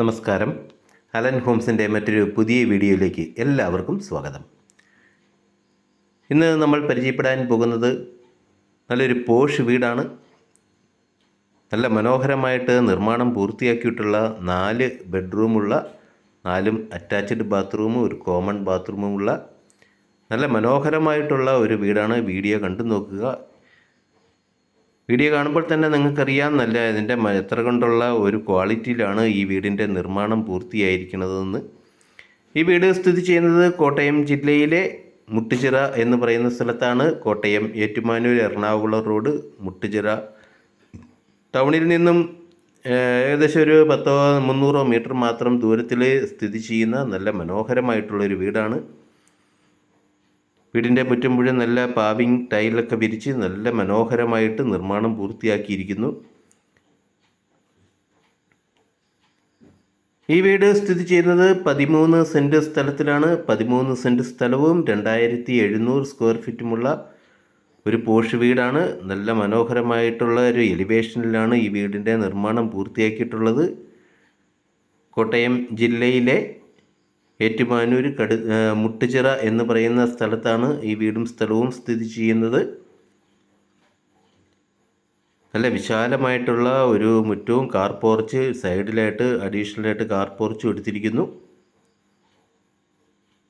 നമസ്കാരം. അലൻ ഹോംസിന്റെ മറ്റൊരു പുതിയ വീഡിയോയിലേക്ക് എല്ലാവർക്കും സ്വാഗതം. ഇന്ന് നമ്മൾ പരിചയപ്പെടാൻ പോകുന്നത് നല്ലൊരു പോഷ് വീടാണ്. നല്ല മനോഹരമായിട്ട് നിർമ്മാണം പൂർത്തിയാക്കിയിട്ടുള്ള നാല് ബെഡ്റൂമുള്ള നാലും അറ്റാച്ച്ഡ് ബാത്റൂമും ഒരു കോമൺ ബാത്റൂമുമുള്ള നല്ല മനോഹരമായിട്ടുള്ള ഒരു വീടാണ്. വീഡിയോ കണ്ടു നോക്കുക. വീഡിയോ കാണുമ്പോൾ തന്നെ നിങ്ങൾക്കറിയാമെന്നല്ല നല്ല ഇതിന്റെ എത്ര കൊണ്ടുള്ള ഒരു ക്വാളിറ്റിയിലാണ് ഈ വീടിന്റെ നിർമ്മാണം പൂർത്തിയായിരിക്കുന്നതെന്ന്. ഈ വീട് സ്ഥിതി ചെയ്യുന്നത് കോട്ടയം ജില്ലയിലെ മുട്ടുചിറ എന്ന് പറയുന്ന സ്ഥലത്താണ്. കോട്ടയം ഏറ്റുമാനൂർ എറണാകുളം റോഡ് മുട്ടുചിറ. ടൗണിൽ നിന്നും ഏകദേശം ഒരു പത്തോ മുന്നൂറോ മീറ്റർ മാത്രം ദൂരത്തിൽ സ്ഥിതി ചെയ്യുന്ന നല്ല മനോഹരമായിട്ടുള്ളൊരു വീടാണ്. വീടിന്റെ മുറ്റം മുഴുവൻ നല്ല പാവിങ് ടൈലൊക്കെ വിരിച്ച് നല്ല മനോഹരമായിട്ട് നിർമ്മാണം പൂർത്തിയാക്കിയിരിക്കുന്നു. ഈ വീട് സ്ഥിതി ചെയ്യുന്നത് പതിമൂന്ന് സെന്റ് സ്ഥലത്തിലാണ്. പതിമൂന്ന് സെന്റ് സ്ഥലവും രണ്ടായിരത്തി എഴുന്നൂറ് സ്ക്വയർ ഫീറ്റുമുള്ള ഒരു പോഷ് വീടാണ്. നല്ല മനോഹരമായിട്ടുള്ള ഒരു എലിവേഷനിലാണ് ഈ വീടിന്റെ നിർമ്മാണം പൂർത്തിയാക്കിയിട്ടുള്ളത്. കോട്ടയം ജില്ലയിലെ ഏറ്റുമാനൂർ കടു മുട്ടുചിറ എന്ന് പറയുന്ന സ്ഥലത്താണ് ഈ വീടും സ്ഥലവും സ്ഥിതി ചെയ്യുന്നത്. നല്ല വിശാലമായിട്ടുള്ള ഒരു മുറ്റവും കാർ പോർച്ച് സൈഡിലായിട്ട് അഡീഷണലായിട്ട് കാർ പോർച്ചും എടുത്തിരിക്കുന്നു.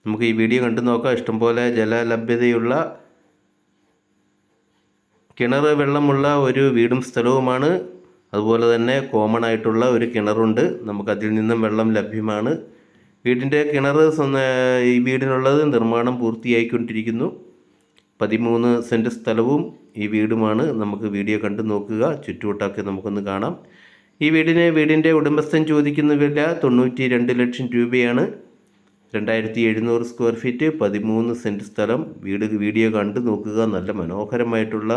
നമുക്ക് ഈ വീഡിയോ കണ്ടു നോക്കാം. ഇഷ്ടംപോലെ ജലലഭ്യതയുള്ള കിണർ വെള്ളമുള്ള ഒരു വീടും സ്ഥലവുമാണ്. അതുപോലെ തന്നെ കോമൺ ആയിട്ടുള്ള ഒരു കിണറുണ്ട്. നമുക്കതിൽ നിന്നും വെള്ളം ലഭ്യമാണ്. വീടിന്റെ കിണർ ഈ വീടിനുള്ളത് നിർമ്മാണം പൂർത്തിയായിക്കൊണ്ടിരിക്കുന്നു. പതിമൂന്ന് സെന്റ് സ്ഥലവും ഈ വീടുമാണ്. നമുക്ക് വീഡിയോ കണ്ടു നോക്കുക. ചുറ്റുവട്ടമൊക്കെ നമുക്കൊന്ന് കാണാം. ഈ വീടിന് വീടിന്റെ ഉടമസ്ഥൻ ചോദിക്കുന്ന വില തൊണ്ണൂറ്റി രണ്ട് ലക്ഷം രൂപയാണ്. രണ്ടായിരത്തി എഴുന്നൂറ് സ്ക്വയർ ഫീറ്റ് പതിമൂന്ന് സെന്റ് സ്ഥലം. വീട് വീഡിയോ കണ്ടു നോക്കുക. നല്ല മനോഹരമായിട്ടുള്ള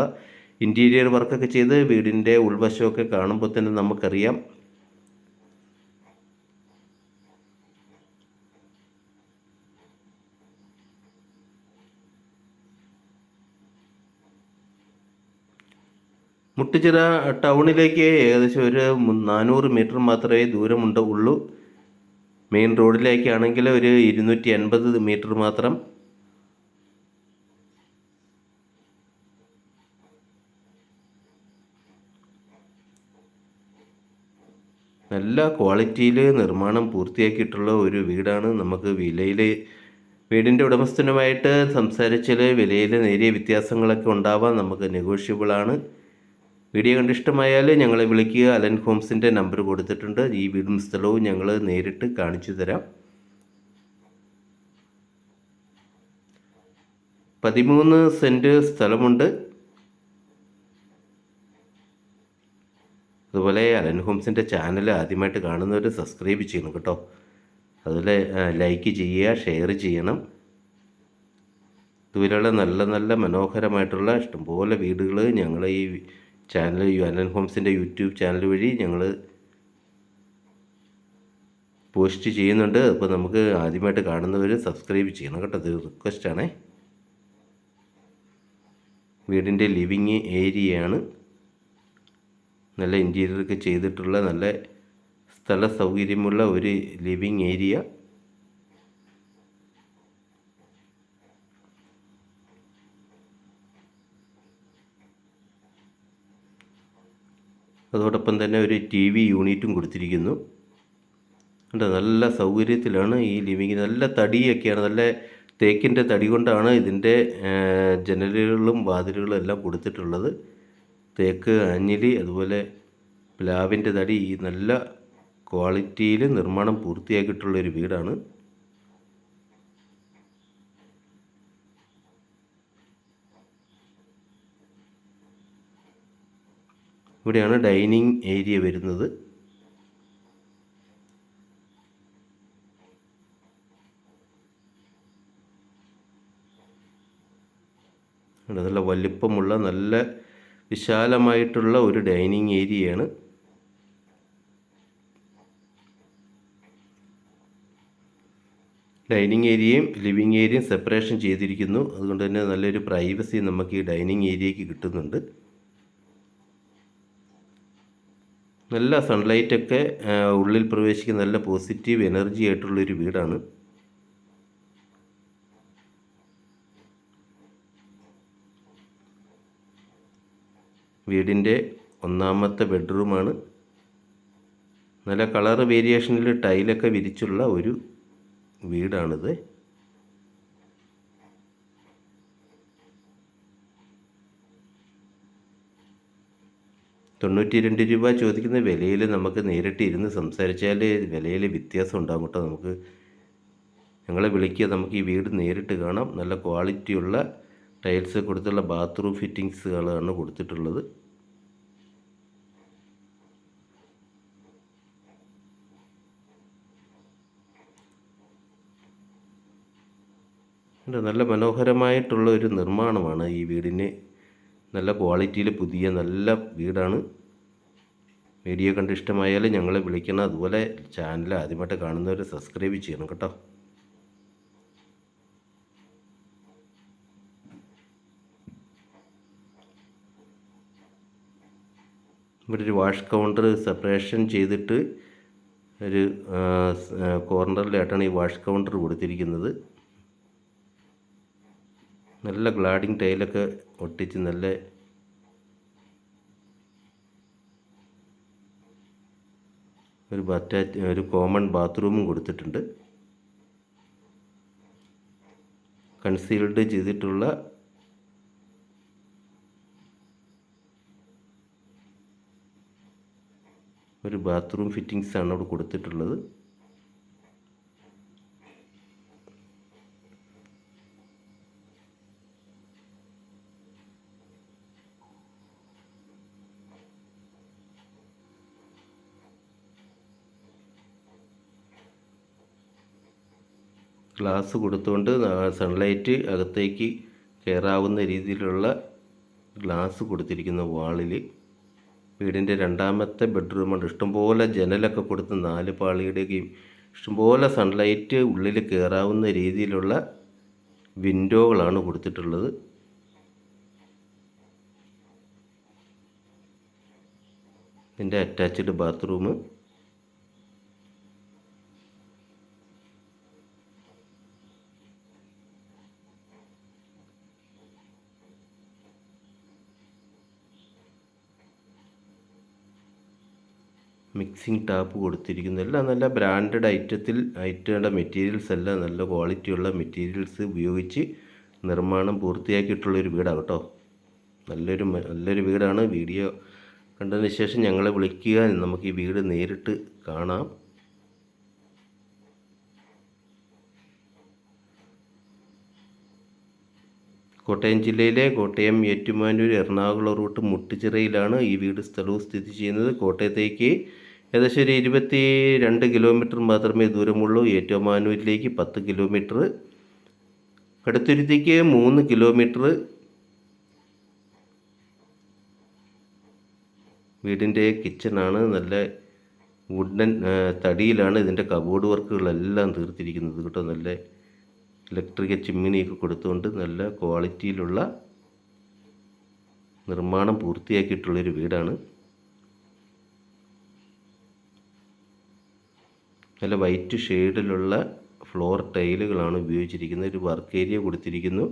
ഇന്റീരിയർ വർക്കൊക്കെ ചെയ്ത് വീടിന്റെ ഉൾവശമൊക്കെ കാണുമ്പോൾ തന്നെ നമുക്കറിയാം. മുട്ടുചിറ ടൗണിലേക്ക് ഏകദേശം ഒരു നാനൂറ് മീറ്റർ മാത്രമേ ദൂരമുണ്ട് ഉള്ളൂ. മെയിൻ റോഡിലേക്കാണെങ്കിൽ ഒരു ഇരുന്നൂറ്റി അൻപത് മീറ്റർ മാത്രം. നല്ല ക്വാളിറ്റിയിൽ നിർമ്മാണം പൂർത്തിയാക്കിയിട്ടുള്ള ഒരു വീടാണ് നമുക്ക് വിലയിൽ വീടിന്റെ ഉടമസ്ഥനുമായിട്ട് സംസാരിച്ചാൽ വിലയിൽ നേരിയ വ്യത്യാസങ്ങളൊക്കെ ഉണ്ടാവാം. നമുക്ക് നെഗോഷ്യബിൾ ആണ്. വീഡിയോ കണ്ട് ഇഷ്ടമായാൽ ഞങ്ങളെ വിളിക്കുക. അലൻ ഹോംസിന്റെ നമ്പർ കൊടുത്തിട്ടുണ്ട്. ഈ വീടും സ്ഥലവും ഞങ്ങൾ നേരിട്ട് കാണിച്ചു തരാം. പതിമൂന്ന് സെന്റ് സ്ഥലമുണ്ട്. അതുപോലെ അലൻ ഹോംസിന്റെ ചാനൽ ആദ്യമായിട്ട് കാണുന്നവർ സബ്സ്ക്രൈബ് ചെയ്യണം കേട്ടോ. അതുപോലെ ലൈക്ക് ചെയ്യുക ഷെയർ ചെയ്യണം. ഇതുപോലെയുള്ള നല്ല നല്ല മനോഹരമായിട്ടുള്ള ഇഷ്ടംപോലെ വീടുകൾ ഞങ്ങൾ ഈ ചാനൽ അലൻ ഹോംസിന്റെ യൂട്യൂബ് ചാനൽ വഴി ഞങ്ങൾ പോസ്റ്റ് ചെയ്യുന്നുണ്ട്. അപ്പോൾ നമുക്ക് ആദ്യമായിട്ട് കാണുന്നവർ സബ്സ്ക്രൈബ് ചെയ്യണം കേട്ടോ. അത് റിക്വസ്റ്റാണേ വീടിന്റെ ലിവിങ് ഏരിയയാണ് നല്ല ഇന്റീരിയറൊക്കെ ചെയ്തിട്ടുള്ള നല്ല സ്ഥല സൗകര്യമുള്ള ഒരു ലിവിങ് ഏരിയ അതോടൊപ്പം തന്നെ ഒരു ടി വി യൂണിറ്റും കൊടുത്തിരിക്കുന്നു. കണ്ടോ? നല്ല സൗകര്യത്തിലാണ് ഈ ലിവിങ് നല്ല തടിയൊക്കെയാണ് നല്ല തേക്കിന്റെ തടി കൊണ്ടാണ് ഇതിന്റെ ജനലുകളും വാതിലുകളും എല്ലാം കൊടുത്തിട്ടുള്ളത്. തേക്ക് അഞ്ഞിലി അതുപോലെ പ്ലാവിന്റെ തടി ഈ നല്ല ക്വാളിറ്റിയിൽ നിർമ്മാണം പൂർത്തിയാക്കിയിട്ടുള്ളൊരു വീടാണ്. ഇവിടെയാണ് ഡൈനിങ് ഏരിയ വരുന്നത്. നല്ല വലിപ്പമുള്ള നല്ല വിശാലമായിട്ടുള്ള ഒരു ഡൈനിങ് ഏരിയയാണ്. ഡൈനിങ് ഏരിയയും ലിവിങ് ഏരിയയും സെപ്പറേഷൻ ചെയ്തിരിക്കുന്നു. അതുകൊണ്ട് തന്നെ നല്ലൊരു പ്രൈവസി നമുക്ക് ഈ ഡൈനിങ് ഏരിയയ്ക്ക് കിട്ടുന്നുണ്ട്. നല്ല സൺലൈറ്റൊക്കെ ഉള്ളിൽ പ്രവേശിക്കുന്ന നല്ല പോസിറ്റീവ് എനർജി ആയിട്ടുള്ളൊരു വീടാണ്. വീടിന്റെ ഒന്നാമത്തെ ബെഡ്റൂമാണ് നല്ല കളർ വേരിയേഷനിൽ ടൈലൊക്കെ വിരിച്ചുള്ള ഒരു വീടാണിത്. തൊണ്ണൂറ്റി രണ്ട് രൂപ ചോദിക്കുന്ന വിലയിൽ നമുക്ക് നേരിട്ട് ഇരുന്ന് സംസാരിച്ചാൽ വിലയിൽ വ്യത്യാസം ഉണ്ടാകും കേട്ടോ നമുക്ക്. ഞങ്ങളെ വിളിക്കുക നമുക്ക് ഈ വീട് നേരിട്ട് കാണാം. നല്ല ക്വാളിറ്റിയുള്ള ടൈൽസ് കൊടുത്തുള്ള ബാത്റൂം ഫിറ്റിങ്സുകളാണ് കൊടുത്തിട്ടുള്ളത്. നല്ല മനോഹരമായിട്ടുള്ള ഒരു നിർമ്മാണമാണ് ഈ വീടിന്. നല്ല ക്വാളിറ്റിയിൽ പുതിയ നല്ല വീടാണ്. വീഡിയോ കണ്ട് ഇഷ്ടമായാൽ ഞങ്ങളെ വിളിക്കണം. അതുപോലെ ചാനൽ ആദ്യമായിട്ട് കാണുന്നവർ സബ്സ്ക്രൈബ് ചെയ്യണം കേട്ടോ. ഇവിടെ ഒരു വാഷ് കൗണ്ടർ സെപ്പറേഷൻ ചെയ്തിട്ട് ഒരു കോർണറിലായിട്ടാണ് ഈ വാഷ് കൗണ്ടർ കൊടുത്തിരിക്കുന്നത്. നല്ല ഗ്ലാഡിങ് ടൈലൊക്കെ ഒട്ടിച്ച് നല്ല ഒരു അറ്റാച്ച് ഒരു കോമൺ ബാത്റൂമും കൊടുത്തിട്ടുണ്ട്. കൺസീൽഡ് ചെയ്തിട്ടുള്ള ഒരു ബാത്റൂം ഫിറ്റിങ്സ് ആണ് അവിടെ കൊടുത്തിട്ടുള്ളത്. ഗ്ലാസ് കൊടുത്തുകൊണ്ട് സൺലൈറ്റ് അകത്തേക്ക് കയറാവുന്ന രീതിയിലുള്ള ഗ്ലാസ് കൊടുത്തിരിക്കുന്ന വാളിൽ വീടിന്റെ രണ്ടാമത്തെ ബെഡ്റൂമുണ്ട്. ഇഷ്ടംപോലെ ജനലൊക്കെ കൊടുത്ത് നാല് പാളിയുടെയും ഇഷ്ടംപോലെ സൺലൈറ്റ് ഉള്ളിൽ കയറാവുന്ന രീതിയിലുള്ള വിൻഡോകളാണ് കൊടുത്തിട്ടുള്ളത്. ഇതിന്റെ അറ്റാച്ച്ഡ് ബാത്റൂം മിക്സിംഗ് ടാപ്പ് കൊടുത്തിരിക്കുന്നു. എല്ലാം നല്ല ബ്രാൻഡഡ് ഐറ്റത്തിൽ ഐറ്റേണ്ട മെറ്റീരിയൽസ് എല്ലാം നല്ല ക്വാളിറ്റിയുള്ള മെറ്റീരിയൽസ് ഉപയോഗിച്ച് നിർമ്മാണം പൂർത്തിയാക്കിയിട്ടുള്ളൊരു വീടാണ് കേട്ടോ. നല്ലൊരു നല്ലൊരു വീടാണ്. വീഡിയോ കണ്ടതിന് ശേഷം ഞങ്ങളെ വിളിക്കുക. നമുക്ക് ഈ വീട് നേരിട്ട് കാണാം. കോട്ടയം ജില്ലയിലെ കോട്ടയം ഏറ്റുമാനൂർ എറണാകുളം റൂട്ട് മുട്ടുചിറയിലാണ് ഈ വീട് സ്ഥലവും സ്ഥിതി ചെയ്യുന്നത്. കോട്ടയത്തേക്ക് ഏകദേശം ഒരു ഇരുപത്തി രണ്ട് കിലോമീറ്റർ മാത്രമേ ദൂരമുള്ളൂ. ഏറ്റുമാനൂരിലേക്ക് പത്ത് കിലോമീറ്റർ. കടുത്തുരുത്തിക്ക് മൂന്ന് കിലോമീറ്റർ. വീടിന്റെ കിച്ചണാണ്. നല്ല വുഡൻ തടിയിലാണ് ഇതിന്റെ കബോർഡ് വർക്കുകളെല്ലാം തീർത്തിരിക്കുന്നത് കേട്ടോ. നല്ല ഇലക്ട്രിക് ചിമ്മിനിയൊക്കെ കൊടുത്തുകൊണ്ട് നല്ല ക്വാളിറ്റിയിലുള്ള നിർമ്മാണം പൂർത്തിയാക്കിയിട്ടുള്ളൊരു വീടാണ്. നല്ല വൈറ്റ് ഷെയ്ഡിലുള്ള ഫ്ലോർ ടൈലുകളാണ് ഉപയോഗിച്ചിരിക്കുന്നത്. ഒരു വർക്ക് ഏരിയ കൊടുത്തിരിക്കുന്നു.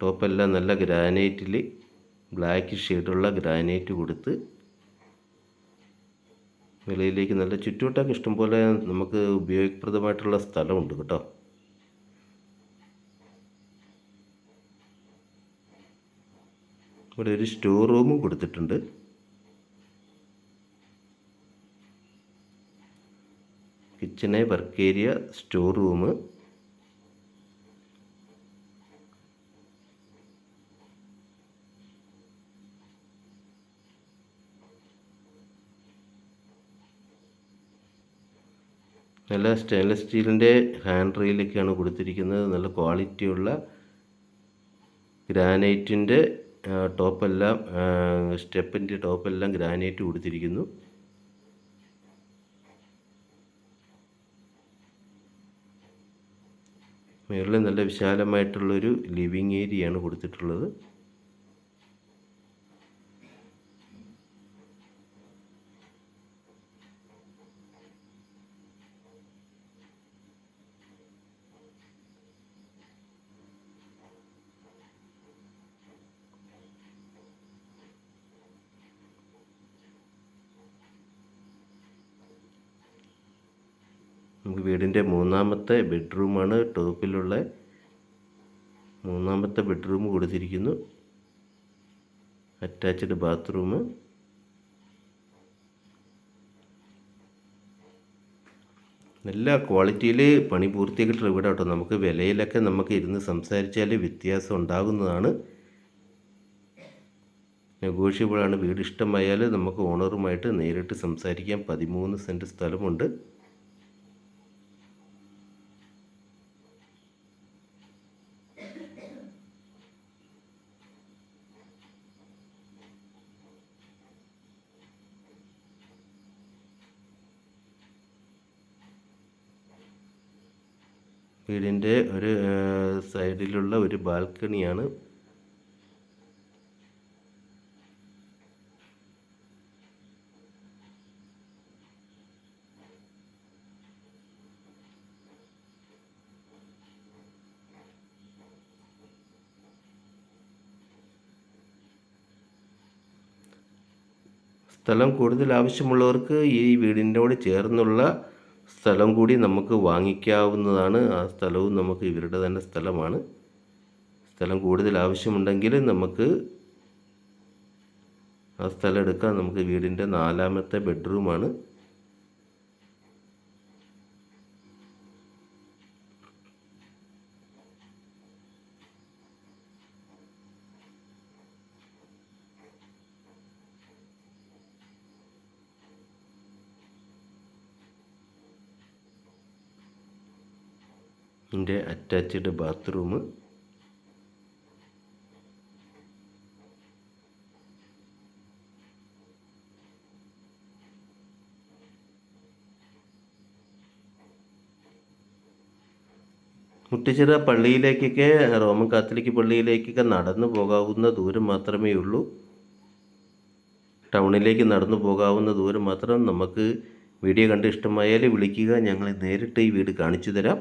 ടോപ്പെല്ലാം നല്ല ഗ്രാനൈറ്റിൽ ബ്ലാക്ക് ഷെയ്ഡുള്ള ഗ്രാനൈറ്റ് കൊടുത്ത് വെളിയിലേക്ക് നല്ല ചുറ്റുവട്ടമൊക്കെ ഇഷ്ടംപോലെ നമുക്ക് ഉപയോഗപ്രദമായിട്ടുള്ള സ്ഥലമുണ്ട് കേട്ടോ. ഇവിടെ ഒരു സ്റ്റോർ റൂമും കൊടുത്തിട്ടുണ്ട്. Kitchen work area store room നല്ല സ്റ്റെയിൻലെസ് സ്റ്റീലിന്റെ ഹാൻഡ് റെയിലൊക്കെയാണ് കൊടുത്തിരിക്കുന്നത്. നല്ല ക്വാളിറ്റിയുള്ള ഗ്രാനൈറ്റിന്റെ ടോപ്പെല്ലാം സ്റ്റെപ്പിന്റെ ടോപ്പെല്ലാം ഗ്രാനൈറ്റ് കൊടുത്തിരിക്കുന്നു. മുകളിൽ നല്ല വിശാലമായിട്ടുള്ളൊരു ലിവിങ് ഏരിയയാണ് കൊടുത്തിട്ടുള്ളത്. നമുക്ക് വീടിന്റെ മൂന്നാമത്തെ ബെഡ്റൂമാണ്. ടോപ്പിലുള്ള മൂന്നാമത്തെ ബെഡ്റൂം കൊടുത്തിരിക്കുന്നു. Attached bathroom. നല്ല ക്വാളിറ്റിയിൽ പണി പൂർത്തിയാക്കിയിട്ടുള്ള വീടാണ് കേട്ടോ നമുക്ക് വിലയിലൊക്കെ നമുക്ക് ഇരുന്ന് സംസാരിച്ചാൽ വ്യത്യാസം ഉണ്ടാകുന്നതാണ്. നെഗോഷ്യബിളാണ് വീട് ഇഷ്ടമായാൽ നമുക്ക് ഓണറുമായിട്ട് നേരിട്ട് സംസാരിക്കാം. പതിമൂന്ന് സെന്റ് സ്ഥലമുണ്ട്. വീടിന്റെ ഒരു സൈഡിലുള്ള ഒരു ബാൽക്കണിയാണ്. സ്ഥലം കൂടുതൽ ആവശ്യമുള്ളവർക്ക് ഈ വീടിനോട് ചേർന്നുള്ള സ്ഥലം കൂടി നമുക്ക് വാങ്ങിക്കാവുന്നതാണ്. ആ സ്ഥലവും നമുക്ക് ഇവരുടെ തന്നെ സ്ഥലമാണ്. സ്ഥലം കൂടുതൽ ആവശ്യമുണ്ടെങ്കിൽ നമുക്ക് ആ സ്ഥലം എടുക്കാം. നമുക്ക് വീടിന്റെ നാലാമത്തെ ബെഡ്റൂമാണ് ഇതിന്റെ അറ്റാച്ച്ഡ് ബാത്റൂം. മുട്ടിച്ചിറ പള്ളിയിലേക്കൊക്കെ റോമൻ കാത്തലിക് പള്ളിയിലേക്കൊക്കെ നടന്നു പോകാവുന്ന ദൂരം മാത്രമേ ഉള്ളൂ. ടൗണിലേക്ക് നടന്നു പോകാവുന്ന ദൂരം മാത്രം. നമുക്ക് വീഡിയോ കണ്ട് ഇഷ്ടമായാൽ വിളിക്കുക. ഞങ്ങൾ നേരിട്ട് ഈ വീട് കാണിച്ചു തരാം.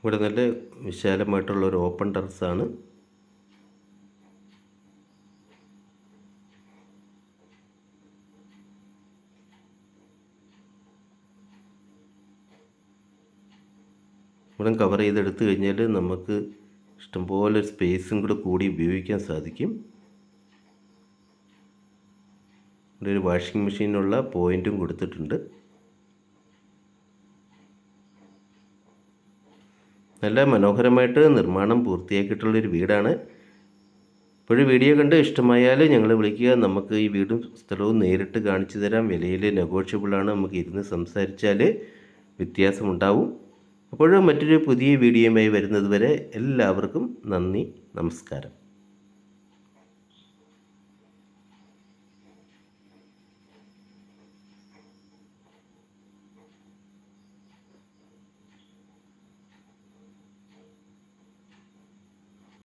ഇവിടെ നല്ല വിശാലമായിട്ടുള്ള ഒരു ഓപ്പൺ ടെറസാണ് ഇവിടെ കവർ ചെയ്തെടുത്തു കഴിഞ്ഞാൽ നമുക്ക് ഇഷ്ടംപോലെ സ്പേസും കൂടെ കൂടി ഉപയോഗിക്കാൻ സാധിക്കും. ഇവിടെ ഒരു വാഷിംഗ് മെഷീനുള്ള പോയിന്റും കൊടുത്തിട്ടുണ്ട്. നല്ല മനോഹരമായിട്ട് നിർമ്മാണം പൂർത്തിയാക്കിയിട്ടുള്ളൊരു വീടാണ്. ഇപ്പോഴും വീഡിയോ കണ്ട് ഇഷ്ടമായാൽ ഞങ്ങളെ വിളിക്കുക. നമുക്ക് ഈ വീടും സ്ഥലവും നേരിട്ട് കാണിച്ചു തരാം. വിലയിൽ നെഗോഷ്യബിളാണ് നമുക്ക് ഇരുന്ന് സംസാരിച്ചാൽ വ്യത്യാസമുണ്ടാവും. അപ്പോഴും മറ്റൊരു പുതിയ വീഡിയോയുമായി വരുന്നതുവരെ എല്ലാവർക്കും നന്ദി നമസ്കാരം.